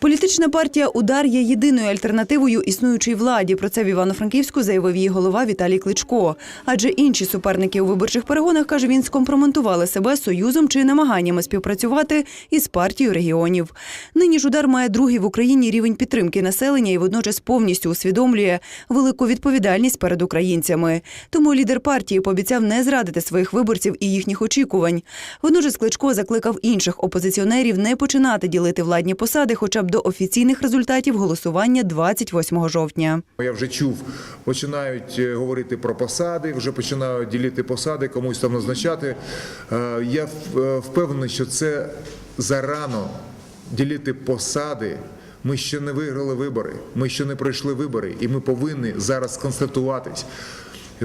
Політична партія Удар є єдиною альтернативою існуючій владі. Про це в Івано-Франківську заявив її голова Віталій Кличко. Адже інші суперники у виборчих перегонах каже він скомпроментували себе союзом чи намаганнями співпрацювати із партією регіонів. Нині ж удар має другий в Україні рівень підтримки населення і водночас повністю усвідомлює велику відповідальність перед українцями. Тому лідер партії пообіцяв не зрадити своїх виборців і їхніх очікувань. Водночас Кличко закликав інших опозиціонерів не починати ділити владні посади, хоча б до офіційних результатів голосування 28 жовтня. Я вже чув, починають е, говорити про посади, вже починають ділити посади, комусь там назначати. Е, Я е, впевнений, що це зарано ділити посади. Ми ще не виграли вибори, ми ще не пройшли вибори, і ми повинні зараз констатуватись.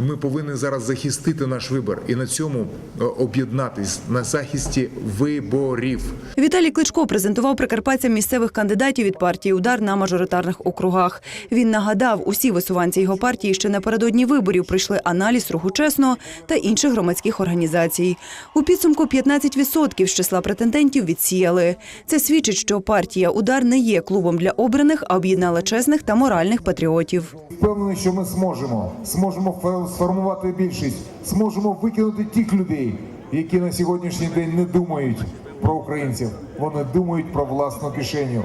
Ми повинні зараз захистити наш вибор і на цьому е, об'єднатись на захисті виборів. Віталій Кличко презентував прикарпатцям місцевих кандидатів від партії Удар на мажоритарних округах. Він нагадав, усі висуванці його партії ще напередодні виборів прийшли аналіз руху чесно та інших громадських організацій. У підсумку 15% з числа претендентів відсіяли. Це свідчить, що партія Удар не є клубом для обраних, а об'єднала чесних та моральних патріотів. Впевнений, що ми зможемо. Зможемо сформувати більшість, зможемо викинути тих людей, які на сьогоднішній день не думають про українців. Вони думають про власну кишеню.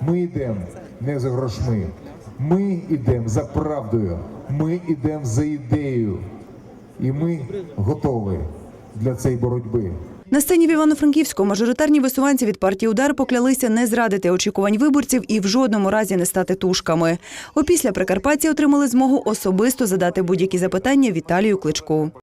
Ми йдемо не за грошми. Ми йдемо за правдою. Ми йдемо за ідеєю. І ми готові для цієї боротьби. На сцені в Івано-Франківську мажоритарні висуванці від партії Удар поклялися не зрадити очікувань виборців і в жодному разі не стати тушками. Опісля прикарпатці отримали змогу особисто задати будь-які запитання Віталію Кличку.